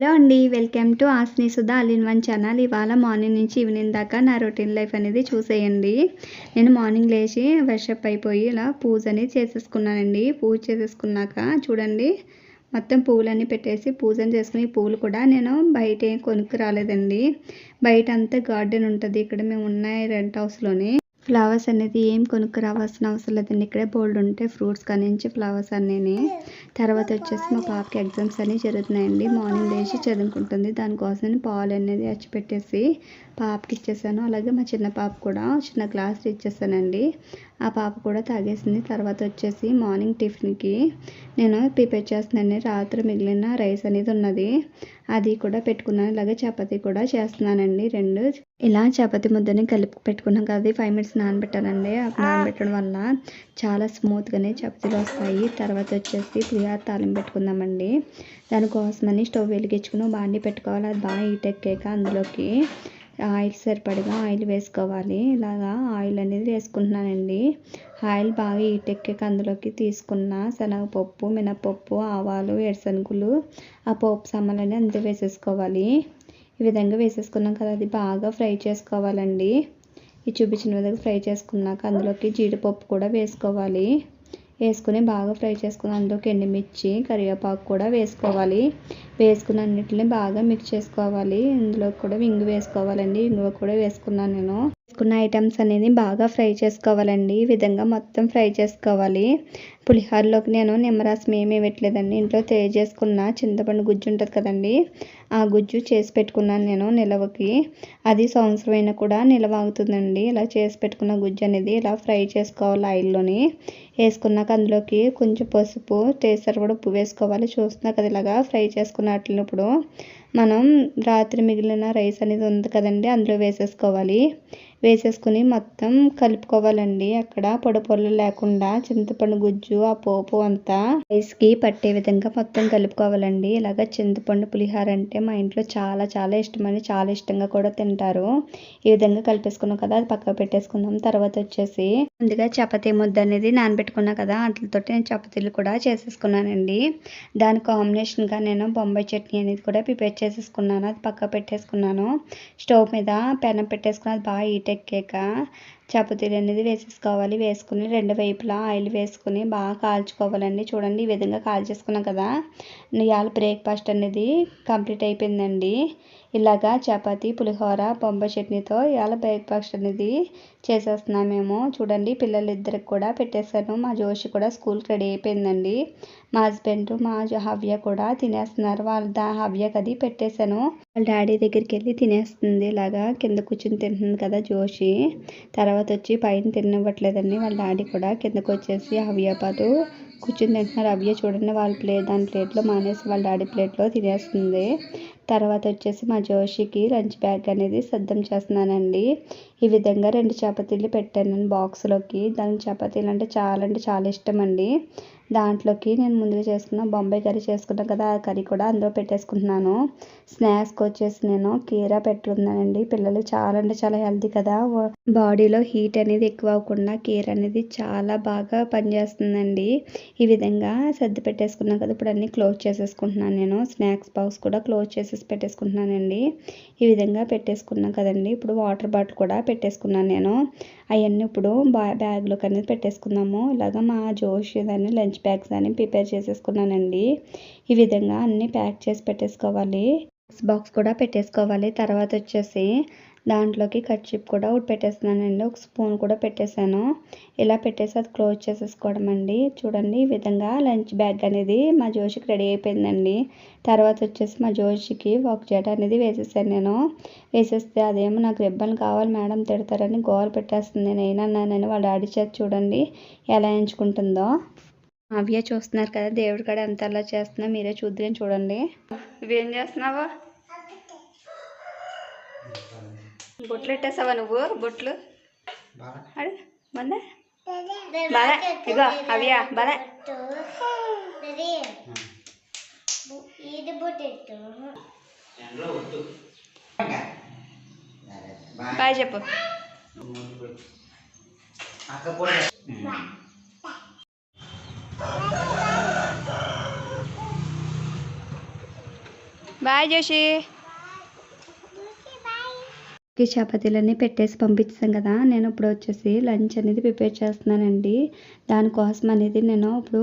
Hello అండి welcome to ఆస్ని Sudha all in one channel. ఇవాళ morning నుంచి ఈవినింగ్ దాకా నా రొటీన్ లైఫ్ అనేది చూసేయండి. నేను మార్నింగ్ లేచి ఫ్రెష్అప్ అయిపోయి ఇలా పూజ అనేది చేసేసుకున్నానండి. పూజ చేసేసుకున్నాక చూడండి మొత్తం పూలన్నీ పెట్టేసి పూజను చేసుకుని పూలు కూడా నేను బయట ఏం కొనుక్కు రాలేదండి. బయట అంతా గార్డెన్ ఉంటుంది. ఇక్కడ మేము ఉన్న రెంట్ హౌస్లోని. ఫ్లవర్స్ అనేది ఏం కొనుక్కు రావాల్సిన అవసరం లేదండి. ఇక్కడే బోల్డ్ ఉంటాయి ఫ్రూట్స్ కానించి ఫ్లవర్స్ అన్నీ తర్వాత వచ్చేసి మా పాపకి ఎగ్జామ్స్ అన్నీ జరుగుతున్నాయండి. మార్నింగ్ లేచి చదువుకుంటుంది. దానికోసం పాలు అనేది వచ్చి పెట్టేసి పాపకి ఇచ్చేసాను. అలాగే మా చిన్న పాప కూడా చిన్న గ్లాస్ ఇచ్చేసానండి ఆ పాప కూడా తాగేసింది. తర్వాత వచ్చేసి మార్నింగ్ టిఫిన్కి నేను ప్రిపేర్ చేస్తున్నాను రాత్రి మిగిలిన రైస్ అనేది ఉన్నది. అది కూడా పెట్టుకున్నాను. అలాగే చపాతీ కూడా చేస్తున్నానండి. రెండు ఇలా చపాతీ ముద్దని కలిపి పెట్టుకున్నాం కదా ఫైవ్ మినిట్స్ నానబెట్టానండి. నానబెట్టడం వల్ల చాలా స్మూత్గానే చపాతీలు వస్తాయి. తర్వాత వచ్చేసి పులిహార తాలింపు పెట్టుకుందామండి. దానికోసమని స్టవ్ వెలిగించుకుని బాండి పెట్టుకోవాలి. అది బాగా హీట్ ఎక్కాక అందులోకి ఆయిల్ సరిపడగా ఆయిల్ వేసుకోవాలి. ఇలాగా ఆయిల్ అనేది వేసుకుంటున్నానండి. ఆయిల్ బాగా హీట్ అందులోకి తీసుకున్న శనగపప్పు మినపప్పు ఆవాలు ఎడసనుగులు ఆ పప్పు సమ్మలని అంతే వేసేసుకోవాలి. ఈ విధంగా వేసేసుకున్నాం కదా అది బాగా ఫ్రై చేసుకోవాలండి. ఈ చూపించిన విధంగా ఫ్రై చేసుకున్నాక అందులోకి జీడిపప్పు కూడా వేసుకోవాలి. వేసుకుని బాగా ఫ్రై చేసుకుని అందులోకి ఎండుమిర్చి కరివేపాకు కూడా వేసుకోవాలి. వేసుకుని అన్నిటిని బాగా మిక్స్ చేసుకోవాలి. ఇందులో కూడా ఇంగు వేసుకోవాలండి. ఇంగువ కూడా వేసుకున్నాను నేను. వేసుకున్న ఐటమ్స్ అనేది బాగా ఫ్రై చేసుకోవాలండి. ఈ విధంగా మొత్తం ఫ్రై చేసుకోవాలి. పులిహోరలోకి నేను నిమ్మరసం ఏమీ పెట్టలేదండి ఇంట్లో చేసుకున్న చింతపండు గుజ్జు ఉంటుంది కదండి. ఆ గుజ్జు చేసి పెట్టుకున్నాను నేను నిలవకి. అది సంవత్సరం అయినా కూడా నిలవ అవుతుందండి ఇలా చేసి పెట్టుకున్న గుజ్జు అనేది ఇలా ఫ్రై చేసుకోవాలి ఆయిల్లోని. వేసుకున్నాక అందులోకి కొంచెం పసుపు టేసర్ కూడా ఉప్పు వేసుకోవాలి. చూస్తున్నా కదా ఇలాగా ఫ్రై చేసుకున్నట్లుప్పుడు మనం రాత్రి మిగిలిన రైస్ అనేది ఉంది కదండి అందులో వేసేసుకోవాలి. వేసేసుకుని మొత్తం కలుపుకోవాలండి. అక్కడ పొడి పొరలు లేకుండా చింతపండు గుజ్జు ఆ పోపు అంతా రైస్కి పట్టే విధంగా మొత్తం కలుపుకోవాలండి. ఇలాగ చింతపండు పులిహార అంటే మా ఇంట్లో చాలా చాలా ఇష్టమని చాలా ఇష్టంగా కూడా తింటారు. ఈ విధంగా కలిపేసుకున్నాం కదా అది పక్కకు పెట్టేసుకుందాం. తర్వాత వచ్చేసి ముందుగా చపాతీ ముద్ద అనేది నానబెట్టుకున్నా కదా వాటితో నేను చపాతీలు కూడా చేసేసుకున్నానండి. దాని కాంబినేషన్గా నేను బొంబాయి చట్నీ అనేది కూడా ప్రిపేర్ చేసేసుకున్నాను. అది పక్క పెట్టేసుకున్నాను. స్టవ్ మీద పెనం పెట్టేసుకుని అది బాగా హీట్ ఎక్కాక చపాతీలు అనేది వేసేసుకోవాలి. వేసుకుని రెండు వైపులా ఆయిల్ వేసుకుని బాగా కాల్చుకోవాలండి. చూడండి ఈ విధంగా కాల్చేసుకున్నాం కదా. ఇవాళ బ్రేక్ఫాస్ట్ అనేది కంప్లీట్ అయిపోయిందండి. ఇలాగా చపాతీ పులిహోర బొంబాయి చట్నీతో ఇవాళ బ్రేక్ఫాస్ట్ అనేది చేసేస్తున్నాం మేము చూడండి పిల్లలిద్దరికి కూడా పెట్టేశాను. మా జోషి కూడా స్కూల్కి రెడీ అయిపోయిందండి. మా హస్బెండ్ మా హవ్య కూడా తినేస్తున్నారు. వాళ్ళ దా హవ్యకి అది పెట్టేశాను. వాళ్ళ డాడీ దగ్గరికి వెళ్ళి తినేస్తుంది. ఇలాగా కింద కూర్చుని తింటుంది కదా జోషి. తర్వాత వచ్చి పైన తినవ్వట్లేదండి వాళ్ళ డాడీ కూడా కిందకు వచ్చేసి హవ్య పాటు కూర్చుని తింటున్నారు అవ్య చూడండి వాళ్ళ ప్లేట్ దాని ప్లేట్లో మానేసి వాళ్ళ డాడీ ప్లేట్లో తినేస్తుంది. తర్వాత వచ్చేసి మా జోషికి లంచ్ బ్యాగ్ అనేది సిద్ధం చేస్తున్నానండి. ఈ విధంగా రెండు చపాతీలు పెట్టాను బాక్స్లోకి దాని చపాతీలు అంటే చాలా అంటే చాలా ఇష్టం అండి. దాంట్లోకి నేను ముందుగా చేసుకున్న బొంబాయి కర్రీ చేసుకున్నాను కదా ఆ కర్రీ కూడా అందులో పెట్టేసుకుంటున్నాను. స్నాక్స్కి వచ్చేసి నేను కీరా పెట్టుకున్నానండి. పిల్లలు చాలా అంటే చాలా హెల్తీ కదా. బాడీలో హీట్ అనేది ఎక్కువ అవ్వకుండా కీర అనేది చాలా బాగా పనిచేస్తుందండి. ఈ విధంగా సర్ది పెట్టేసుకున్నాను కదా ఇప్పుడు అన్నీ క్లోజ్ చేసేసుకుంటున్నాను నేను. స్నాక్స్ బాక్స్ కూడా క్లోజ్ చేసేసి పెట్టేసుకుంటున్నానండి. ఈ విధంగా పెట్టేసుకున్నాను కదండి. ఇప్పుడు వాటర్ బాటిల్ కూడా పెట్టేసుకున్నాను నేను. అవన్నీ ఇప్పుడు బా బ్యాగ్లోకి అనేది పెట్టేసుకున్నాము ఇలాగ మా జోష్ దాన్ని లంచ్ బ్యాగ్స్ అని ప్రిపేర్ చేసేసుకున్నానండి. ఈ విధంగా అన్నీ ప్యాక్ చేసి పెట్టేసుకోవాలి. బాక్స్ కూడా పెట్టేసుకోవాలి. తర్వాత వచ్చేసి దాంట్లోకి కర్చీప్ కూడా ఒకటి పెట్టేస్తున్నానండి. ఒక స్పూన్ కూడా పెట్టేశాను. ఇలా పెట్టేసి అది క్లోజ్ చేసేసుకోవడం అండి. చూడండి ఈ విధంగా లంచ్ బ్యాగ్ అనేది మా జోషికి రెడీ అయిపోయిందండి. తర్వాత వచ్చేసి మా జోషికి ఒక జట అనేది వేసేసాను నేను. వేసేస్తే అదేమో నాకు రిబ్బన్ కావాలి మేడం తిడతారని గోల్ పెట్టేస్తుంది. నేను నేను వాళ్ళ డాడీ చేతి చూడండి ఎలా ఎంచుకుంటుందో. అవి చూస్తున్నారు కదా దేవుడి కాడ ఎంత అలా చేస్తున్నా మీరే చూద్దరేం చూడండి. ఇవేం చేస్తున్నావా? బొట్లు పెట్టేసావా నువ్వు? బొట్లు? అడే మందే బాలే ఇగో అవ్యా బాలే బాయ్ చెప్పు. బాయ్ జోషి. ఈ చపాతీలన్నీ పెట్టేసి పంపించాం కదా నేను ఇప్పుడు వచ్చేసి లంచ్ అనేది ప్రిపేర్ చేస్తున్నానండి. దానికోసం అనేది నేను ఇప్పుడు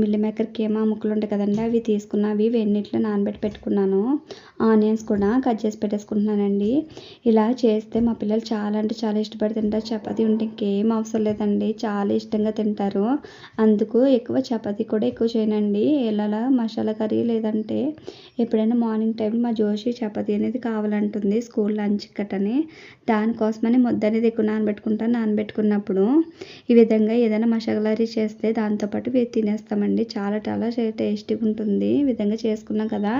మిల్లి మేకర్ కీమా ముక్కలు ఉంటాయి కదండి అవి తీసుకున్న అవి వేడినీటిలో నానబెట్టి పెట్టుకున్నాను. ఆనియన్స్ కూడా కట్ చేసి పెట్టేసుకుంటున్నానండి. ఇలా చేస్తే మా పిల్లలు చాలా అంటే చాలా ఇష్టపడి తింటారు. చపాతీ ఉంటే ఇంకేం అవసరం లేదండి. చాలా ఇష్టంగా తింటారు. అందుకు ఎక్కువ చపాతీ కూడా ఎక్కువ చేయనండి. ఇలా మసాలా కర్రీ లేదంటే ఎప్పుడైనా మార్నింగ్ టైం మా జోషి చపాతీ అనేది కావాలంటుంది స్కూల్ లంచ్ కట్టని. దానికోసమని ముద్ద అనేది ఎక్కువ నానబెట్టుకుంటాను నానబెట్టుకున్నప్పుడు ఈ విధంగా ఏదైనా మసాలా కర్రీ చేస్తే దాంతోపాటు తినేస్తామండి. చాలా చాలా టేస్టీగా ఉంటుంది ఈ విధంగా చేసుకున్నాం కదా.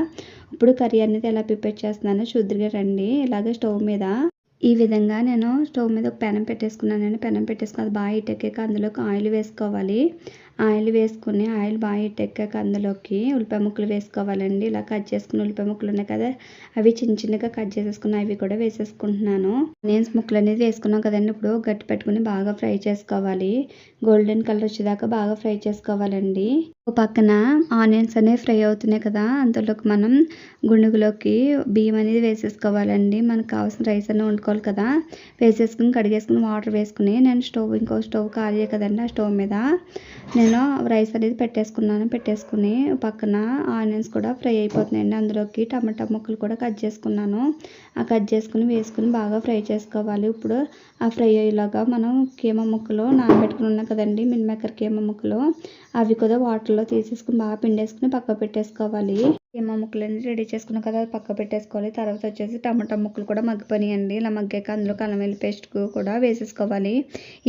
ఇప్పుడు కర్రీ అనేది ఎలా ప్రిపేర్ చేస్తున్నానో చూద్దరుగా రండి. ఇలాగే స్టవ్ మీద ఈ విధంగా నేను స్టవ్ మీద ఒక పెనం పెట్టేసుకున్నానండి. పెనం పెట్టేసుకుని అది బాగా ఇటెక్కాక అందులోకి ఆయిల్ వేసుకోవాలి. ఆయిల్ వేసుకుని ఆయిల్ బాగా ఇటెక్కాక అందులోకి ఉల్లిపాయ ముక్కలు వేసుకోవాలండి. ఇలా కట్ చేసుకుని ఉల్లిపాయ ముక్కలు ఉన్నాయి కదా అవి చిన్న చిన్నగా కట్ చేసేసుకుని అవి కూడా వేసేసుకుంటున్నాను. ఆనియన్స్ ముక్కలు అనేది వేసుకున్నాం కదండి. ఇప్పుడు గట్టి పెట్టుకుని బాగా ఫ్రై చేసుకోవాలి. గోల్డెన్ కలర్ వచ్చేదాకా బాగా ఫ్రై చేసుకోవాలండి. పక్కన ఆనియన్స్ అనేవి ఫ్రై అవుతున్నాయి కదా అందులోకి మనం గుండుగులోకి బియ్యం అనేది వేసేసుకోవాలండి. మనకు కావాల్సిన రైస్ అనేది వండుకోవాలి కదా. వేసేసుకుని కడిగేసుకుని వాటర్ వేసుకుని నేను స్టవ్ ఇంకో స్టవ్ ఖాళీ కదండి ఆ స్టవ్ మీద. నేను నేను రైస్ అనేది పెట్టేసుకున్నాను. పెట్టేసుకుని పక్కన ఆనియన్స్ కూడా ఫ్రై అయిపోతున్నాయండి. అందులోకి టమాటా ముక్కలు కూడా కట్ చేసుకున్నాను. ఆ కట్ చేసుకుని వేసుకుని బాగా ఫ్రై చేసుకోవాలి. ఇప్పుడు ఆ ఫ్రై అయ్యేలాగా మనం కేమ ముక్కలు నానబెట్టుకుని ఉన్నాం కదండి మిల్ మేకర్ ముక్కలు అవి కూడా వాటర్లో తీసేసుకుని బాగా పిండేసుకుని పక్క పెట్టేసుకోవాలి. కీమా ముక్కలన్నీ రెడీ చేసుకున్నాం కదా అది పక్క పెట్టేసుకోవాలి. తర్వాత వచ్చేసి టమాటా ముక్కలు కూడా మగ్గిపోయాయండి ఇలా మగ్గాక అందులో అల్లం వెల్లి పేస్ట్ కూడా వేసేసుకోవాలి.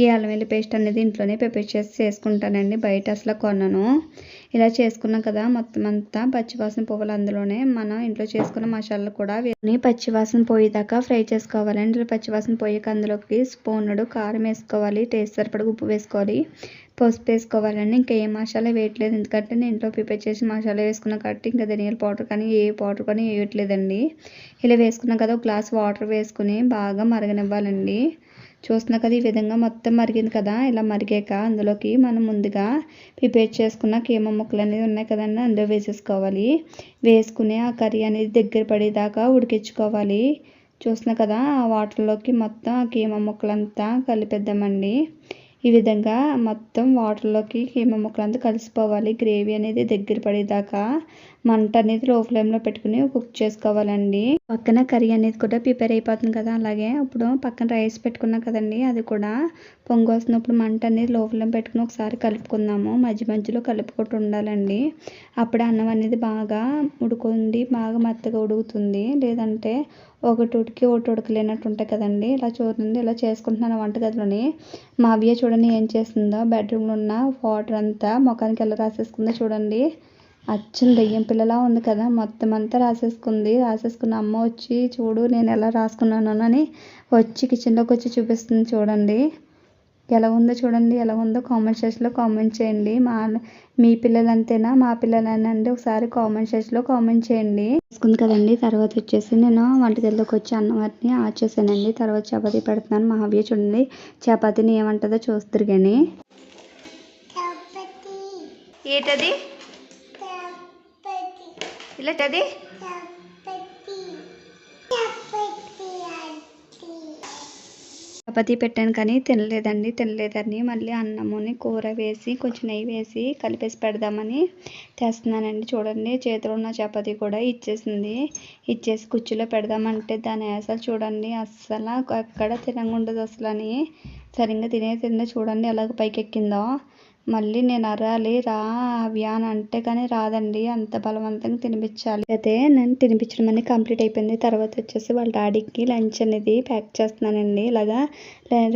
ఈ అల్లం వెల్లి పేస్ట్ అనేది ఇంట్లోనే ప్రిపేర్ చేసి చేసుకుంటానండి బయట అసలు కొనను. ఇలా చేసుకున్నాం కదా మొత్తం అంతా పచ్చివాసన పువ్వులు అందులోనే మనం ఇంట్లో చేసుకున్న మసాలాలు కూడా పచ్చివాసన పోయేదాకా ఫ్రై చేసుకోవాలండి. పచ్చివాసన పోయాక అందులోకి స్పూనుడు కారం వేసుకోవాలి టేస్ట్ సరిపడ ఉప్పు వేసుకోవాలి. పసుపు వేసుకోవాలండి ఇంకా ఏ మసాలా వేయట్లేదు. ఎందుకంటే నేను ఇంట్లో ప్రిపేర్ చేసి మసాలా వేసుకున్న కాబట్టి ఇంకా ధనియాల పౌడర్ కానీ ఏ పౌడర్ కానీ వేయట్లేదండి. ఇలా వేసుకున్నాం కదా ఒక గ్లాస్ వాటర్ వేసుకుని బాగా మరగనివ్వాలండి. చూస్తున్నా కదా ఈ విధంగా మొత్తం మరిగింది కదా. ఇలా మరిగాక అందులోకి మనం ముందుగా ప్రిపేర్ చేసుకున్న కీమ ముక్కలు అనేది ఉన్నాయి కదండి అందులో వేసేసుకోవాలి. వేసుకుని ఆ కర్రీ అనేది దగ్గర పడేదాకా ఉడికించుకోవాలి. చూస్తున్నా కదా ఆ వాటర్లోకి మొత్తం ఆ కీమ ముక్కలంతా కలిపేద్దామండి. ఈ విధంగా మొత్తం వాటర్లోకి కీమ ముక్కలంతా కలిసిపోవాలి. గ్రేవీ అనేది దగ్గర పడేదాకా మంట అనేది లో ఫ్లేమ్లో పెట్టుకుని కుక్ చేసుకోవాలండి. పక్కన కర్రీ అనేది కూడా ప్రిపేర్ అయిపోతుంది కదా అలాగే ఇప్పుడు పక్కన రైస్ పెట్టుకున్నాం కదండి అది కూడా పొంగు వస్తున్నప్పుడు మంట అనేది లో ఫ్లేమ్ పెట్టుకుని ఒకసారి కలుపుకుందాము. మధ్య మధ్యలో కలుపుకుంటూ ఉండాలండి. అప్పుడే అన్నం అనేది బాగా ఉడుకుంది బాగా మెత్తగా ఉడుకుతుంది. లేదంటే ఒకటి ఉడికి ఒకటి ఉడకలేనట్టు ఉంటాయి కదండి. ఇలా చూడండి ఇలా చేసుకుంటున్నాను వంటగదిలోని. మా అవ్య చూడండి ఏం చేస్తుందో. బెడ్రూమ్లో ఉన్న వాటర్ అంతా ముఖానికి ఎలా రాసేసుకుందో చూడండి. అచ్చం దెయ్యం పిల్లలా ఉంది కదా మొత్తం అంతా రాసేసుకుంది. రాసేసుకున్న అమ్మ వచ్చి చూడు నేను ఎలా రాసుకున్నాను అని వచ్చి కిచెన్లోకి వచ్చి చూపిస్తుంది చూడండి. ఎలా ఉందో చూడండి ఎలా ఉందో కామెంట్ సెక్షన్లో కామెంట్ చేయండి. మా మీ పిల్లలు అంతేనా మా పిల్లలు అండి ఒకసారి కామెంట్ సెక్షన్లో కామెంట్ చేయండి. తీసుకుంది కదండి తర్వాత వచ్చేసి నేను వంటగదిలోకి వచ్చి అన్నం వాటిని ఆచేసానండి. తర్వాత చపాతీ పెడుతున్నాను. మహావ్య చూడండి చపాతీని ఏమంటుందో చూస్తారు కానీ ఏంటది? ఇలా చపాతీ పెట్టాను కానీ తినలేదండి. తినలేదని మళ్ళీ అన్నముని కూర వేసి కొంచెం నెయ్యి వేసి కలిపేసి పెడదామని తెస్తున్నానండి. చూడండి చేతిలో ఉన్న చపాతీ కూడా ఇచ్చేసింది. ఇచ్చేసి కుర్చీలో పెడదామంటే దాని అసలు చూడండి అస్సలు ఎక్కడ తినకుండదు అసలు అని. సరిగ్గా తినే తిందే చూడండి ఎలాగ పైకెక్కిందో. మళ్ళీ నేను అరాలి రా అవి అని అంటే కానీ రాదండి. అంత బలవంతంగా తినిపించాలి. అయితే నేను తినిపించడం అనేది కంప్లీట్ అయిపోయింది. తర్వాత వచ్చేసి వాళ్ళ డాడీకి లంచ్ అనేది ప్యాక్ చేస్తున్నానండి. ఇలాగా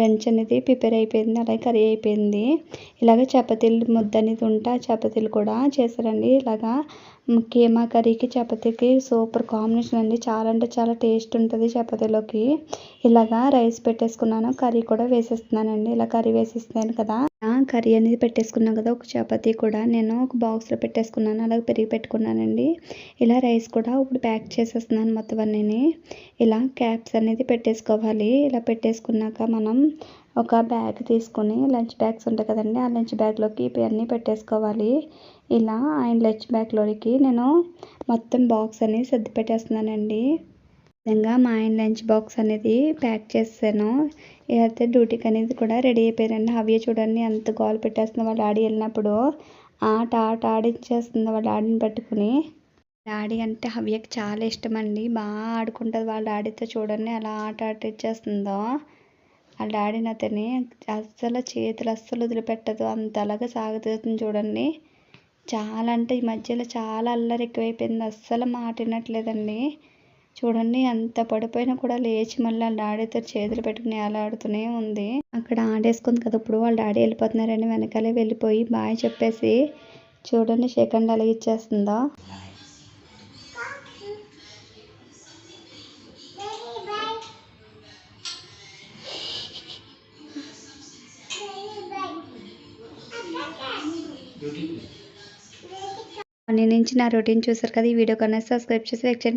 లంచ్ అనేది ప్రిపేర్ అయిపోయింది. అలాగే కర్రీ అయిపోయింది. ఇలాగ చపాతీలు ముద్ద అనేది ఉంటే ఆ చపాతీలు కూడా చేశారండి. ఇలాగా కీమా కర్రీకి చపాతీకి. సూపర్ కాంబినేషన్ అండి. చాలా అంటే చాలా టేస్ట్ ఉంటుంది చపాతీలోకి. ఇలాగా రైస్ పెట్టేసుకున్నాను. కర్రీ కూడా వేసేస్తున్నానండి. ఇలా కర్రీ వేసేస్తున్నాను కదా. కర్రీ అనేది పెట్టేసుకున్నాను కదా ఒక చపాతీ కూడా. నేను ఒక బాక్స్లో పెట్టేసుకున్నాను. అలాగే పెరిగి పెట్టుకున్నానండి. ఇలా రైస్ కూడా ఇప్పుడు ప్యాక్ చేసేస్తున్నాను మొత్తం అన్నీ ఇలా క్యాప్స్ అనేది పెట్టేసుకోవాలి. ఇలా పెట్టేసుకున్నాక మనం ఒక బ్యాగ్ తీసుకొని లంచ్ బ్యాగ్స్ ఉంటాయి కదండి ఆ లంచ్ బ్యాగ్లోకి ఇవన్నీ పెట్టేసుకోవాలి. ఇలా ఆయన లంచ్ బ్యాగ్లోకి నేను మొత్తం బాక్స్ అనేది సర్ది పెట్టేస్తున్నానండి విధంగా మా ఆయన లంచ్ బాక్స్ అనేది ప్యాక్ చేసాను అయితే డ్యూటీకి అనేది కూడా రెడీ అయిపోయారండి. హవ్య చూడండి ఎంత గోల పెట్టేస్తుందో వాళ్ళ డాడీ వెళ్ళినప్పుడు. ఆట ఆట ఆడించేస్తుంది వాళ్ళ డాడీని పట్టుకుని. డాడీ అంటే హవ్యకి చాలా ఇష్టం అండి బాగా ఆడుకుంటుంది వాళ్ళ డాడీతో చూడండి అలా ఆట ఆడిచ్చేస్తుందో వాళ్ళ డాడీని అతని అస్సలు చేతులు అస్సలు వదిలిపెట్టదు. అంతలాగా సాగుతుంది చూడండి. చాలా అంటే ఈ మధ్యలో చాలా అల్లరి ఎక్కువైపోయింది. అస్సలు మాట వినట్లేదండి. చూడండి అంత పడిపోయినా కూడా లేచి మళ్ళీ వాళ్ళ డాడీతో చేతులు పెట్టుకుని ఆడుతూనే ఉంది. అక్కడ ఆడేసుకుంది కదా ఇప్పుడు వాళ్ళ డాడీ వెళ్ళిపోతున్నారని వెనకాలే వెళ్ళిపోయి బాయ్ చెప్పేసి చూడండి సెకండ్ అలాగిచ్చేస్తుందా ఇచ్చేస్తుందో మార్నింగ్ నుంచి నా రొటీన్ చూసారు కదా ఈ వీడియో కన్నా సబ్స్క్రైబ్ చేసి లైక్ చేయండి.